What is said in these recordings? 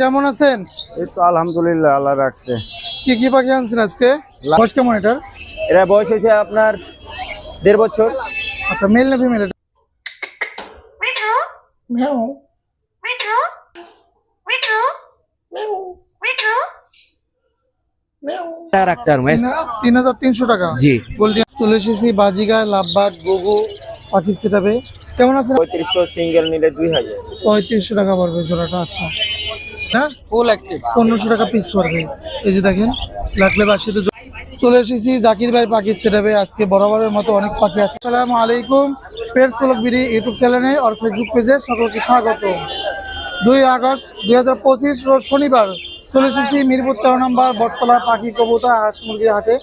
কেমন আছেন? এই তো আলহামদুলিল্লাহ আল্লাহ রাখছে। কি কি পাখি আনছেন আজকে? বয়স কেমন এটা এরা বয়স হয়েছে আপনার দেড় বছর। আচ্ছা মেল না ফিমেল এটা? মেও তিন হাজার তিনশো টাকা। জি। চলে এসেছি বাজিগার লাভবাট গুগু পাখির সেটাবে কেমন আছেন? পঁয়ত্রিশশো সিঙ্গেল নিলে দুই হাজার। পঁয়ত্রিশশো টাকা পড়বে জোড়াটা আচ্ছা। হ্যাঁ ফুল অ্যাক্টিভ পনেরোশো টাকা পিস পড়বে। এই যে দেখেন লাগলে বাসিতে চলে এসেছি জাকির ভাই পাখির সেটাবে আজকে বরাবরের মতো অনেক পাখি আছে। আসসালামু আলাইকুম। পেট সোলক বিডি ইউটিউব চ্যানেলে আর ফেসবুক পেজে সকলকে স্বাগত। দুই আগস্ট দুই হাজার পঁচিশ শনিবার চলে এসেছি মিরপুর তেরো নম্বর বটতলা পাখি কবুতা হাঁস মুরগির হাটে।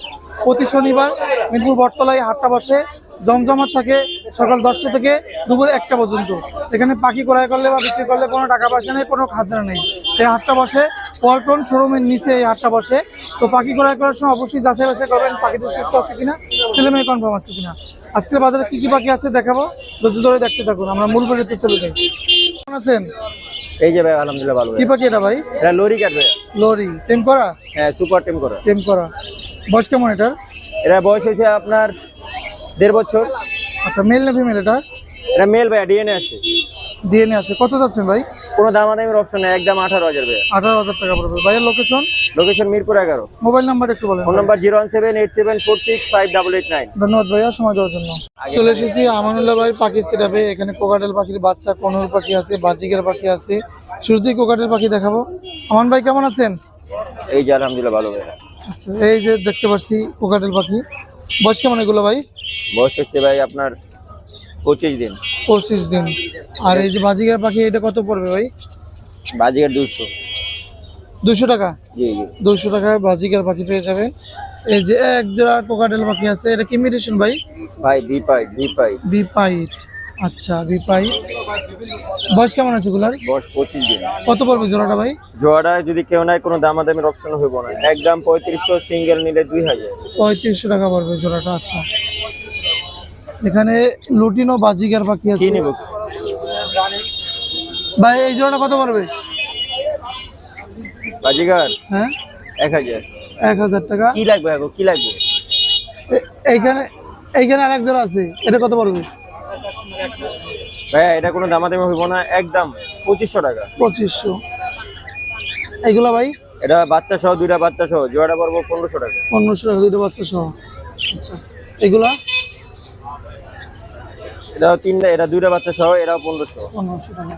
প্রতি শনিবার মিরপুর বটতলায় হাটটা বসে জমজমাট থাকে সকাল দশটা থেকে দুপুর একটা পর্যন্ত। এখানে পাখি ক্রয় করলে বা বিক্রি করলে কোনো টাকা পয়সা নেই কোনো খাজনা নেই। এই হাটটা বসে পল্টন শোরুমের নিচে এই হাটটা বসে। তো পাখি ক্রয় করার সময় অবশ্যই যাচাই বাছাই করবেন পাখিটা সুস্থ আছে কিনা ছেলে মেয়ে কনফার্ম আছে কিনা। আজকের বাজারে কি কি পাখি আছে দেখাবো ধৈর্য ধরে দেখতে থাকুন আমরা মূল গলিতে চলে যাই। কেমন আছেন? এই যে ভাই আলহামদুলিল্লাহ ভালো। কি পাখি এটা ভাই? এটা লরি কাটবে লরি টেম করা? হ্যাঁ সুপার টিম করা। টেম করা। বয়স কেমন এটা? এরা বয়স হয়েছে আপনার দেড় বছর। আচ্ছা মেল না ফিমেল এটা? এটা মেল ভাই ডিএনএ আছে। ডিএনএ আছে। কত যাচ্ছেন ভাই? কোনো দামাদামির অপশন নেই একদম আঠারো হাজার ভাই আঠারো হাজার টাকা পড়বে। ভাইয়ের লোকেশন লোকেশন মিরপুর এগারো। মোবাইল নাম্বার একটু বলেন phone number zero one seven eight seven four six five double eight nine. ধন্যবাদ ভাইয়া সময় দেওয়ার জন্য। চলে এসেছি আমানুল্লাহ ভাই পাখির সেটাবে এখানে কোকাটেল পাখির বাচ্চা কনুর পাখি আছে বাজিকের পাখি আছে। শুরুতেই কোকাটেল পাখি দেখাবো। আমান ভাই কেমন আছেন? এই যে আলহামদুলিল্লাহ ভালো ভাইয়া। আচ্ছা এই যে দেখতে পাচ্ছি কোকাটেল পাখি। বয়স কেমন এগুলো ভাই? বয়স হচ্ছে ভাই আপনার পঁচিশ দিন। পঁচিশ দিন। আর এই যে বাজিকের পাখি এটা কত পড়বে ভাই? বাজিকার দুশো দুশো টাকা? জি জি। দুশো টাকায় বাজিকার পাখি পেয়ে যাবেন। এই যে এক জোড়া কোকাটেল পাখি আছে এটা কি মিডিয়েশন ভাই? ভাই বিপাই বিপাই বিপাইট আচ্ছা বিপাইট বয়স কেমন আছে এগুলার? বয়স পঁচিশ দিন। কত পড়বে জোড়াটা ভাই? জোয়ারা যদি কেউ নাই কোনো দামাদামির অপশন হইব না। একদম পঁয়ত্রিশশো সিঙ্গেল নিলে দুই হাজার। পঁয়ত্রিশশো টাকা পড়বে জোড়াটা আচ্ছা। এখানে লুটিনো বাজিগার পাখি কি আছে নিব? ভাই এই জোড়াটা কত পড়বে? বাজিগার? হ্যাঁ? এক হাজার। এক হাজার টাকা। কি লাগবে এখন? কি লাগবে? এইখানে এইখানে আরেক জোড়া আছে। এটা কত পড়বে? ভাইয়া এটা কোনো দামাদামি হইব না। একদম পঁচিশশো টাকা। পঁচিশশো। এইগুলা ভাই? এটা বাচ্চা সহ দুইটা বাচ্চা সহ। জোয়াটা পড়ব পনেরোশো টাকা। পনেরোশো টাকা দুটো বাচ্চা সহ। আচ্ছা। এগুলা এটা তিনটা এটা দুইটা বাচ্চা সহ এটাও পনেরোশো। পনেরোশো টাকা।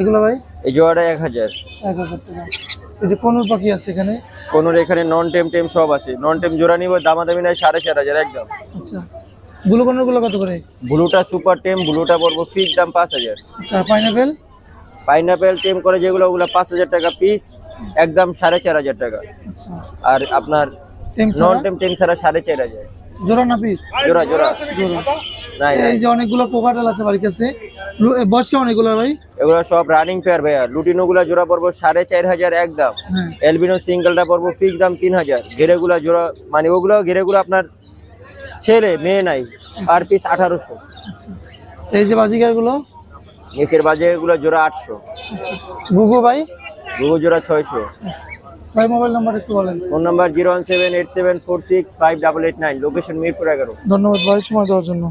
এগুলা ভাই? এই জোয়াটা এক হাজার। এক হাজার টাকা। এই যে কোনুর পাখি আছে এখানে? কোনোর এখানে নন টেম টেম সব আছে। নন টেম জোড়া নিব দামাদামি নাই সাড়ে চার হাজার একদম। আচ্ছা। ব্লু কোনুরগুলো কত করে? ব্লুটা সুপার টেম ব্লুটা পড়ব ফিক্স দাম পাঁচ হাজার। আচ্ছা পাইনাপেল পাইনাপেল টেম করে যেগুলো ওগুলো পাঁচ হাজার টাকা পিস একদম সাড়ে চার হাজার টাকা। আচ্ছা। আর আপনার নন টেম টেম ছাড়া সাড়ে চার হাজার। জোড়া না পিস? জোড়া জোড়া। জোড়া। এই যে অনেকগুলো কোকাটেল আছে বাড়ির কাছে। বয়স কেমন এগুলোর ভাই? এগুলো সব রানিং পেয়ার ভাইয়া। লুটিনো গুলা জোড়া পড়ব সাড়ে চার হাজার একদম হ্যাঁ। এলবিনো সিঙ্গেলটা পড়ব ফিক্স দাম তিন হাজার। ঘেরেগুলা জোড়া মানে ওগুলো ঘেরেগুলো আপনার ছেলে মেয়ে নাই। আর পিস আঠারোশো। আচ্ছা। এই যে বাজিকারগুলো নিচের বাজে এগুলো জোড়া আটশো। গুগু ভাই? গুগো জোড়া ছয়শো। ভাই মোবাইল নাম্বার একটু বলেন? Phone number zero one seven eight seven four six five double eight nine location Mirpur এগারো। ধন্যবাদ ভাই সময় দেওয়ার জন্য।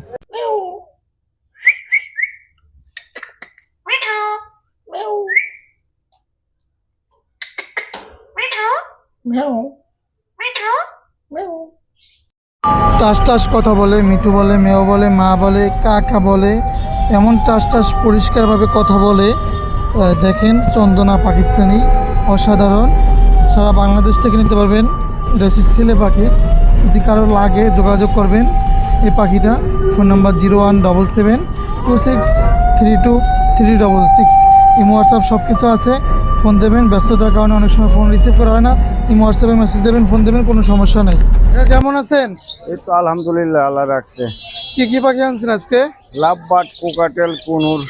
টাস টাস কথা বলে মিঠু বলে মেয় বলে মা বলে কাকা বলে এমন টাস টাস পরিষ্কারভাবে কথা বলে দেখেন চন্দনা পাকিস্তানি অসাধারণ। সারা বাংলাদেশ থেকে নিতে পারবেন। এটা হচ্ছে ছেলে পাখি। যদি কারও লাগে যোগাযোগ করবেন এই পাখিটা। Phone number zero one double seven two six three two three double six. Imo WhatsApp সব কিছু আছে। ফোন দেবেন ব্যস্ততার কারণে অনেক সময় ফোন রিসিভ করা হয় না। ইমো হোয়াটসঅ্যাপে মেসেজ দেবেন ফোন দেবেন কোনো সমস্যা নেই। কেমন আছেন? এই তো আলহামদুলিল্লাহ আল্লাহ রাখছে। কি কি পাখি আনছেন আজকে? Love bird cockatiel conure.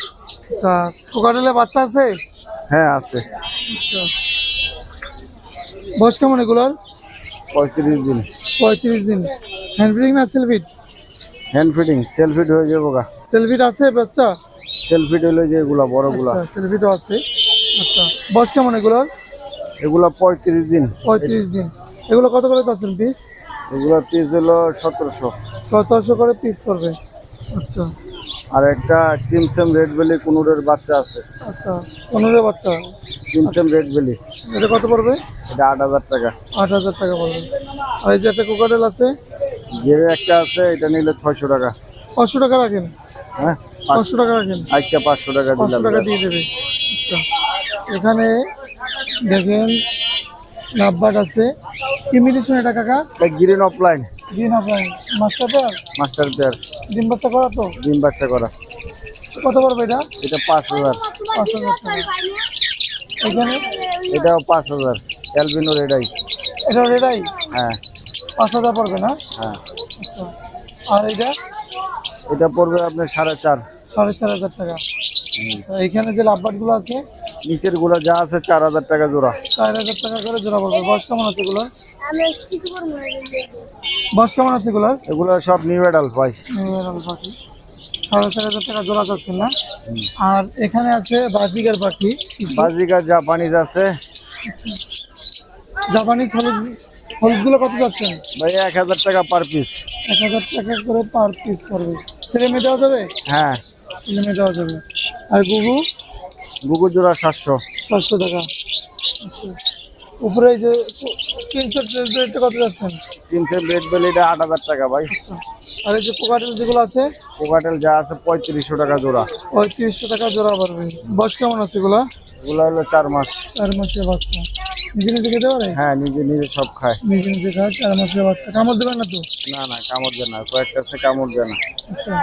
আচ্ছা কোকাটেলে বাচ্চা আছে? হ্যাঁ আছে। আচ্ছা। বয়স কেমন এগুলোর? পঁয়ত্রিশ দিন। পঁয়ত্রিশ দিন। হ্যান্ড ফিডিং না সেলফিট হ্যান্ড ফিডিং সেলফিড হয়ে যাব গা। সেলফিট আছে বাচ্চা? সেলফিড হলে যে এগুলা বড়গুলা আচ্ছা সেলফিটও আছে। আচ্ছা বয়স কেমন এগুলোর? এগুলো পঁয়ত্রিশ দিন। পঁয়ত্রিশ দিন। এগুলো কত করে চাচ্ছেন পিস এগুলো পিস হলো সতেরোশো। সতেরোশো করে পিস পড়বে। আচ্ছা। আর একটা টিমসেম রেড বেলি কুনুরের বাচ্চা আছে। আচ্ছা পনেরো বাচ্চা? টিমসেম রেড বেলি এটা কত পড়বে? এটা আট হাজার টাকা। আট হাজার টাকা পড়বে। আর এই যে একটা কোকাটেল আছে? গেরে একটা আছে এটা নিলে ছয়শো টাকা। পাঁচশো টাকা রাখেন? হ্যাঁ? পাঁচ- পাঁচশো টাকা রাখেন? আচ্ছা পাঁচশো টাকা পাঁচশো টাকা দিয়ে দেবে। আচ্ছা। এখানে দেখেন নাব্বাট আছে। কি মেডিসিন এটা কাকা? গ্রিন অফলাইন দিন আপনার মাস্টার পেয়ার মাস্টার পেয়ার ডিম বাচ্চা করা তো? ডিম বাচ্চা করা। কত পড়বে এটা? এটা পাঁচ হাজার। পাঁচ হাজার টাকা। এখানে? এটাও পাঁচ হাজার। অ্যালবিনো রেডাই এটা রেডাই হ্যাঁ। পাঁচ হাজার পড়বে না? হ্যাঁ। আচ্ছা। আর এটা? এটা পড়বে আপনার সাড়ে চার। সাড়ে চার হাজার টাকা। এখানে যে লাভবাটগুলো আছে নিচেরগুলো যা আছে চার হাজার টাকা জোড়া। চার হাজার টাকা করে জোড়া পড়বে বয়স কেমন আছে এগুলোর? বয়স কেমন আছে এগুলোর? এগুলো সব নিউ অ্যাডাল্ট ভাই নিউরাল পাখি। সাড়ে চার হাজার টাকা জোড়া যাচ্ছেন না? আর এখানে আছে বাজিগার পাখি। বাজিকার জাপানিজ আছে। জাপানিজ হলুদ হলুদগুলো কত যাচ্ছেন ভাই এক হাজার টাকা পার পিস এক হাজার টাকা করে পার পিস পড়বে। ছেলে মেয়ে দেওয়া যাবে? হ্যাঁ। ছেলে মেয়ে দেওয়া যাবে। আর গুগু? গুগু জোড়া সাতশো। পাঁচশো টাকা। উপরে এই যে তিনশো রেটটা কত যাচ্ছেন তিনশো রেড বেলিটা আট হাজার টাকা ভাই। আচ্ছা। আর এই যে পোকাটেল যেগুলো আছে? কোকাটেল যা আছে পঁয়ত্রিশশো টাকা জোড়া। ওই তিরিশশো টাকা জোড়া পড়বে বয়স কেমন আছে এগুলো? এগুলো হলো চার মাস। চার মাসের বাচ্চা। নিজে নিজে খেতে পারে? হ্যাঁ নিজে নিজে সব খায়। নিজে নিজে খায় চার মাসের বাচ্চা। কামড় দেবেন না তো? না না কামড় দেয় না। কয়েকটা আছে কামড় দেয় না। আচ্ছা।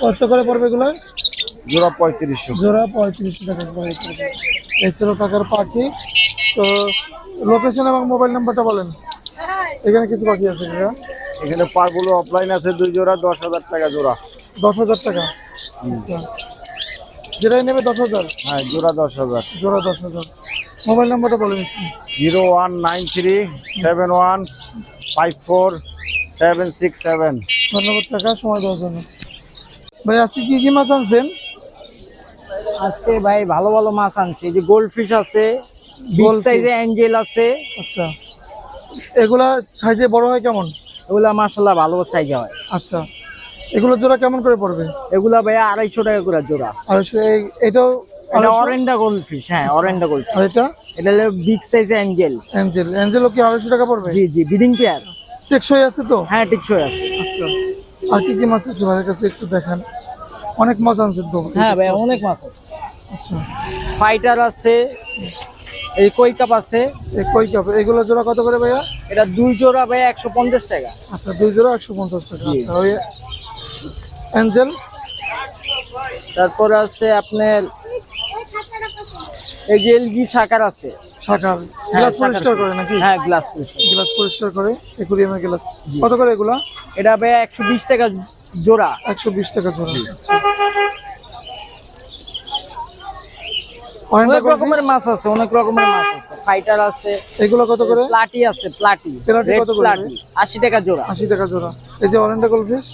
কত করে পড়বে এগুলো? জোড়া পঁয়ত্রিশশো জোড়া পঁয়ত্রিশশো টাকা এই ছিল টাকার পাখি। তো লোকেশন এবং মোবাইল নাম্বারটা বলেন। এখানে কিছু পাখি আছে এখানে পারগুলো অফলাইন আছে দুই জোড়া দশ হাজার টাকা জোড়া। দশ হাজার টাকা? আচ্ছা। যেটাই নেবে দশ হাজার? হ্যাঁ জোড়া দশ হাজার। জোড়া দশ হাজার। মোবাইল নাম্বারটা বলেন zero one nine three seven one five four seven six seven. ধন্যবাদ টাকা সময় দেওয়ার জন্য। ভাই আজকে কি কি মাছ আনছেন? আজকে ভাই ভালো ভালো মাছ আনছে। এই যে গোল্ড ফিশ আছে Goldfish। সাইজে অ্যাঞ্জেল আছে। আচ্ছা। এগুলা সাইজে বড় হয় কেমন? এগুলা মাসাল্লাহ ভালো সাইজে হয়। আচ্ছা। এগুলো জোড়া কেমন করে পড়বে? এগুলা ভাই আড়াইশো টাকা করে জোড়া। এই- এটাও এটা আড়াইশো? অরেন্ডা গোল্ড ফিশ হ্যাঁ অরেন্ডা গোল্ড আর এটা? এটা হলো বিগ সাইজে অ্যাঞ্জেল অ্যাঞ্জেল অ্যাঞ্জেলও কি আড়াইশো টাকা পড়বে? জি জি বিডিং পেয়ার টেকসই আছে তো? হ্যাঁ টেকসই আছে। আচ্ছা। আর কি কি মাছ আছে ভাইয়ের কাছে একটু দেখান। অনেক মাছ আনছেন তো? হ্যাঁ ভাই অনেক মাছ আছে। আচ্ছা। ফাইটার আছে এই কই কাপ আছে। এই কই কাপ এগুলো জোড়া কত করে ভাইয়া? এটা দুই জোড়া ভাই একশো পঞ্চাশ টাকা। আচ্ছা দুই জোড়া একশো পঞ্চাশ টাকা। আচ্ছা ওই অ্যাঞ্জেল তারপর আছে আপনার এই যে এলগি শাকার আছে। শাখার। হ্যাঁ, গ্লাস শাকার পরিষ্কার করে নাকি? হ্যাঁ গ্লাস পরিষ্কার। গ্লাস পরিষ্কার করে একুরিয়ামের গ্লাস। কত করে এগুলা? এটা ভাই একশো বিশ টাকা জোড়া। একশো বিশ টাকা জোড়া। অনেক রকমের মাছ আছে অনেক রকমের মাছ আছে। ফাইটার আছে এগুলো কত করে? প্লাটি আছে প্লাটি প্লাটি কত করে? প্লাটি আশি টাকা জোড়া। আশি টাকা জোড়া। এই যে অরেন্ডা গোলফিশ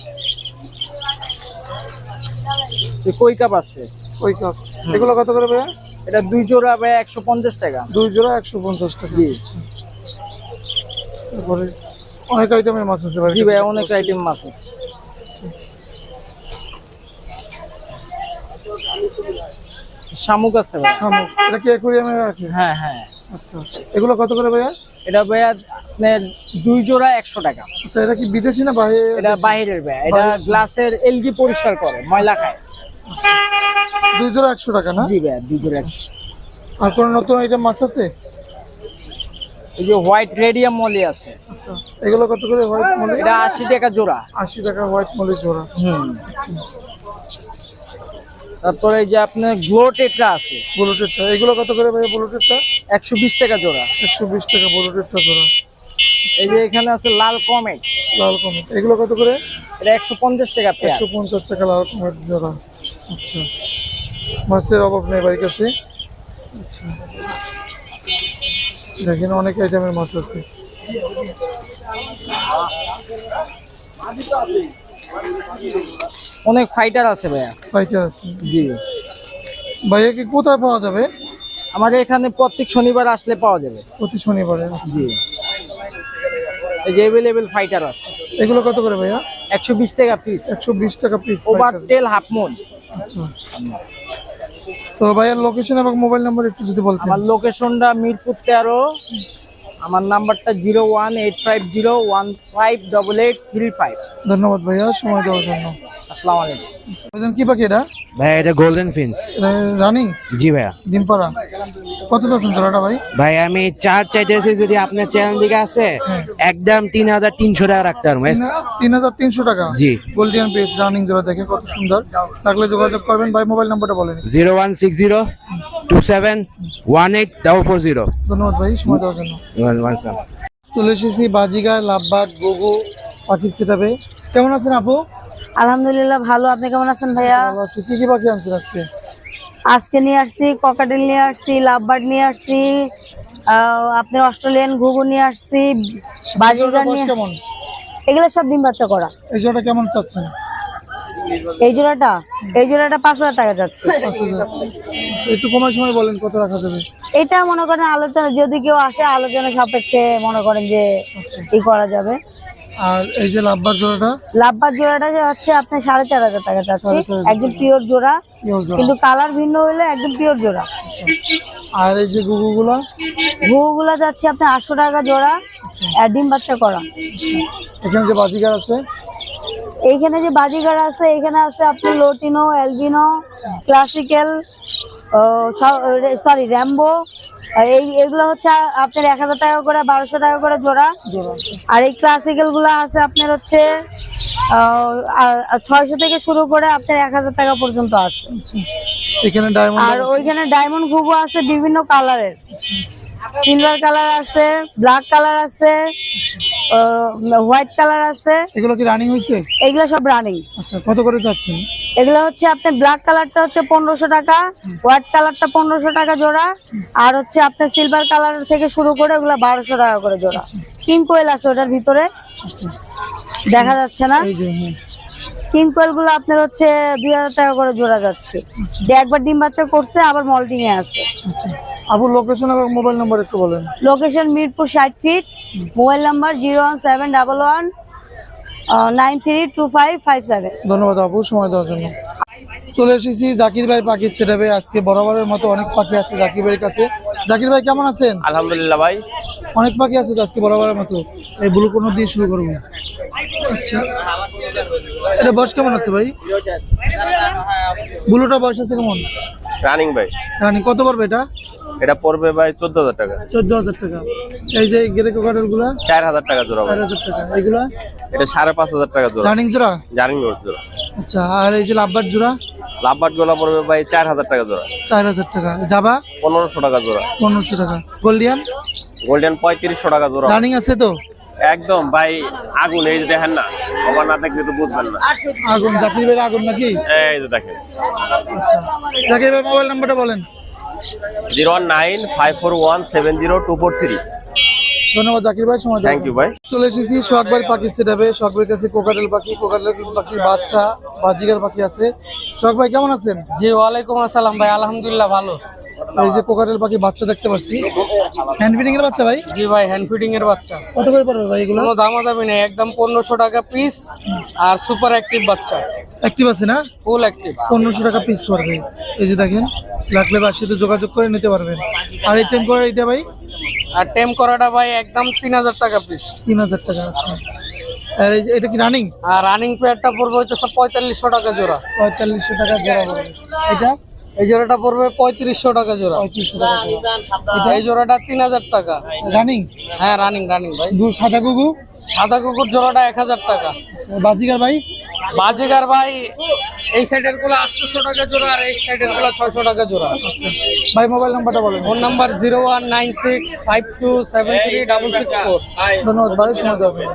এই কই কাপ আছে? ওই কাপ এগুলো কত করে ভাইয়া? এটা দুই জোড়া ভাই একশো পঞ্চাশ টাকা। দুই জোড়া একশো পঞ্চাশ টাকা। জি। তারপরে অনেক আইটেমের মাছ আছে জি ভাই অনেক আইটেম মাছ আছে। শামুক আছে শামুক। এটা কি অ্যাকুরিয়ামে রাখে হ্যাঁ হ্যাঁ। আচ্ছা এগুলো কত করে ভাইয়া? এটা ভাই আপনার দুই জোড়া একশো টাকা। আচ্ছা এটা কি বিদেশি না বাইরে? এটা বাইরের ভাই। এটা গ্লাসের এলগি পরিষ্কার করে ময়লা খায়। দুই জোড়া একশো টাকা না? জি ভাই দুই জোড়া একশো। আর কোনো নতুন আইটেম মাছ আছে? এই যে হোয়াইট রেডিয়াম মলি আছে। আচ্ছা এগুলো কত করে হোয়াইট মলি? এটা আশি টাকা জোড়া। আশি টাকা হোয়াইট মলি জোড়া। হুম। আচ্ছা। তারপরে এই যে আপনার গ্লো টেট্রা আছে। বুলেটেরটা এগুলো কত করে ভাই বুলেটেরটা একশো বিশ টাকা জোড়া। একশো বিশ টাকা বুলেটেরটা জোড়া। এই যে এখানে আছে লাল কমেট। লাল কমেট এগুলো কত করে? এটা একশো পঞ্চাশ টাকা একশো পঞ্চাশ টাকা লাল কমেট জোড়া। আচ্ছা। মাছের অভাব নেই বাড়ির কাছে। আচ্ছা। দেখেন অনেক আইটেমের মাছ আছে মাছ তো আছে। অনেক ফাইটার আছে ভাইয়া। ফাইটার আছে। জি। ভাইয়া কি কোথায় পাওয়া যাবে? আমাদের এখানে প্রত্যেক শনিবার আসলে পাওয়া যাবে। প্রতি শনিবারে। জি। এই যে অ্যাভেলেবেল ফাইটার আছে। এগুলো কত করে ভাইয়া? একশো বিশ টাকা পিস একশো বিশ টাকা piece over tail half moon আচ্ছা। তো ভাইয়ার লোকেশন এবং মোবাইল নাম্বার একটু যদি বলতেন। আমার লোকেশনটা মিরপুর তেরো। আমার নাম্বারটা zero one eight five zero one five double eight three five. ধন্যবাদ ভাইয়া সময় দেওয়ার জন্য। আসসালামু আলাইকুম। কি পাখি এটা? ভাই এটা গোল্ডেন ফিন্স রানিং? জি ভাইয়া। ডিমপাড়া। কত চাচ্ছেন জোড়াটা ভাই? ভাই আমি চার চাইতেছি যদি আপনার চ্যানেল দিকে আছে একদম তিন হাজার তিনশো টাকা রাখতে পারব তিন হাজার তিনশো টাকা? জি। গোল্ডিয়ান পেস রানিং জোড়া দেখে কত সুন্দর। লাগলে যোগাযোগ করবেন ভাই মোবাইল নাম্বারটা বলেন zero one six zero two seven one eight double four zero ধন্যবাদ ভাই সময় দেওয়ার জন্য। চলে এসেছি বাজিগার লাভবাগ গোগো পাখির কেমন আছেন আপু? আলহামদুলিল্লাহ ভালো। আপনি কেমন আছেন ভাইয়া? কি কি পাখি আনছেন আজকে? আজকে নিয়ে আসছি ককাটেল নিয়ে আসছি লাভবার্ড নিয়ে আসছি আহ, আপনার অস্ট্রেলিয়ান ঘুঘু নিয়ে আসছি বাজিগার নিয়ে কেমন? এগুলো সব ডিম বাচ্চা করা। এই জোড়াটা কেমন চাচ্ছেন? এই জোড়াটা এই জোড়াটা পাঁচ হাজার টাকা যাচ্ছে। আচ্ছা, একটু কমার সময় বলেন কত রাখা যাবে? এটা মনে করেন আলোচনা যদি কেউ আসে আলোচনা সাপেক্ষে মনে করেন যে ই করা যাবে। আর এই যে লাভবার জোড়াটা? লাভবার জোড়াটা হচ্ছে আপনার সাড়ে চার হাজার টাকা যাচ্ছে। একদম পিওর জোড়া। কিন্তু কালার ভিন্ন হইলে একদম পিওর জোড়া। আর এই যে গুগুগুলা ঘুঘুগুলা যাচ্ছে আপনার আটশো টাকা জোড়া। ডিম বাচ্চা করা। এখানে যে বাজিগার আছে? এইখানে যে বাজিগার আছে এখানে আছে আপনি lutino albino classical sorry Rambo এই এগুলো হচ্ছে আপনার এক হাজার টাকা করে বারোশো টাকা করে জোড়া। আর এই ক্লাসিক্যালগুলো আছে আপনার হচ্ছে ছয়শো থেকে শুরু করে আপনার এক হাজার টাকা পর্যন্ত আছে। আর ওইখানে ডায়মন্ড ঘুঘু আছে বিভিন্ন কালারের সিলভার কালার আছে ব্ল্যাক কালার আছে হোয়াইট কালার আছে। এগুলো কি রানিং হয়েছে এগুলো সব রানিং আচ্ছা কত করে যাচ্ছেন? এগুলো হচ্ছে আপনার ব্ল্যাক কালারটা হচ্ছে পনেরোশো টাকা হোয়াইট কালারটা পনেরোশো টাকা জোড়া আর হচ্ছে আপনার সিলভার কালার থেকে শুরু করে ওগুলো বারোশো টাকা করে জোড়া। কিং কোয়েল আছে ওটার ভিতরে। আচ্ছা। দেখা যাচ্ছে না? হ্যাঁ। কিং কোয়েলগুলো আপনার হচ্ছে দুই হাজার টাকা করে জোড়া যাচ্ছে। দিয়ে একবার ডিম বাচ্চা করছে আবার মল্টিং এ আছে। আপু আপুর লোকেশন এবং মোবাইল নাম্বার একটু বলেন। লোকেশন মিরপুর ষাট feet mobile number zero one seven double one nine three two five five seven ধন্যবাদ আপু সময় দেওয়ার জন্য। চলে এসেছি জাকির ভাই পাখির সেটাবে আজকে বরাবরের মতো অনেক পাখি আছে জাকির ভাইয়ের কাছে। জাকির ভাই কেমন আছেন? আলহামদুলিল্লাহ ভাই। অনেক পাখি আছে আজকে বরাবরের মতো। এই ব্লু কোনো দিয়ে শুরু করব। আচ্ছা। এটা বয়স কেমন আছে ভাই? ব্লুটা বয়স আছে কেমন? রানিং ভাই। রানিং। কত পড়বে এটা? এটা পড়বে ভাই চোদ্দ হাজার টাকা। চোদ্দ হাজার টাকা। এই যে গেরে কোকারেলগুলা চার হাজার টাকা জোড়া চার হাজার টাকা। এগুলা? এটা সাড়ে পাঁচ হাজার টাকা জোড়া। রানিং জোড়া? জার্নি জোড়া। আচ্ছা আর এই যে লাভবার জোড়া? লাভবাট গোলা পড়বে ভাই চার হাজার টাকা জোড়া। চার হাজার টাকা। জাবা? পনেরোশো টাকা জোড়া। পনেরোশো টাকা। গোল্ডিয়ান? গোল্ডেন পঁয়ত্রিশশো টাকা জোড়া। রানিং আছে তো? একদম ভাই আগুন এই যে দেখেন না আমার না দেখলে তো বুঝবেন না। আগুন ভাইয়ের আগুন নাকি? এই যে দেখেন। আচ্ছা জাকির ভাই মোবাইল নাম্বারটা বলেন। Zero nine five four one seven zero two four three. ধন্যবাদ জাকির ভাই সময় থ্যাংক ইউ ভাই। চলে এসেছি সোহাগবার পাখি সেটাবে সোহাগবের কাছে কোকাটেল পাখি কোকাটেল পাখির বাচ্চা বাজিগার পাখি আছে। সোহাগ ভাই কেমন আছেন? জি ওয়ালাইকুম আসসালাম ভাই আলহামদুলিল্লাহ ভালো। এই যে কোকাটেল পাখির বাচ্চা দেখতে পাচ্ছি। হ্যান্ড ফিডিং এর বাচ্চা ভাই? জি ভাই হ্যান্ড ফিডিং এর বাচ্চা। কত করে পড়বে ভাই এগুলো? কোনো দামাদামি নেই একদম পনেরোশো টাকা পিস আর সুপার অ্যাক্টিভ বাচ্চা। অ্যাক্টিভ আছে না? ফুল অ্যাক্টিভ পনেরোশো টাকা পিস পড়বে। এই যে দেখেন লাগলে বা সাথে যোগাযোগ করে নিতে পারবেন। আর এই টেম্পোরার এটা ভাই? আর টেম করাটা ভাই একদম তিন হাজার টাকা পিস তিন হাজার টাকা আচ্ছা। আর এই যে এটা কি রানিং আর রানিং পেয়ারটা পড়বে হচ্ছে সব পঁয়তাল্লিশশো টাকা জোড়া। পঁয়তাল্লিশশো টাকা জোড়া পড়বে। এটা? এই জোড়াটা পড়বে পঁয়ত্রিশশো টাকা জোড়া। জোড়া। এই জোড়াটা তিন হাজার টাকা। রানিং হ্যাঁ রানিং রানিং ভাই। দু সাদা গুগু সাদা কুকুর জোড়াটা এক হাজার টাকা। আচ্ছা, বাজিগার ভাই? বাজিগার ভাই এই সাইডেরগুলো আটশোশো টাকা জোড়া আর এই সাইডেরগুলো ছয়শো টাকা জোড়া। ভাই মোবাইল নাম্বারটা বলেন। Phone number zero one nine six five two seven three double six four. ধন্যবাদ ভাই দেওয়ার জন্য।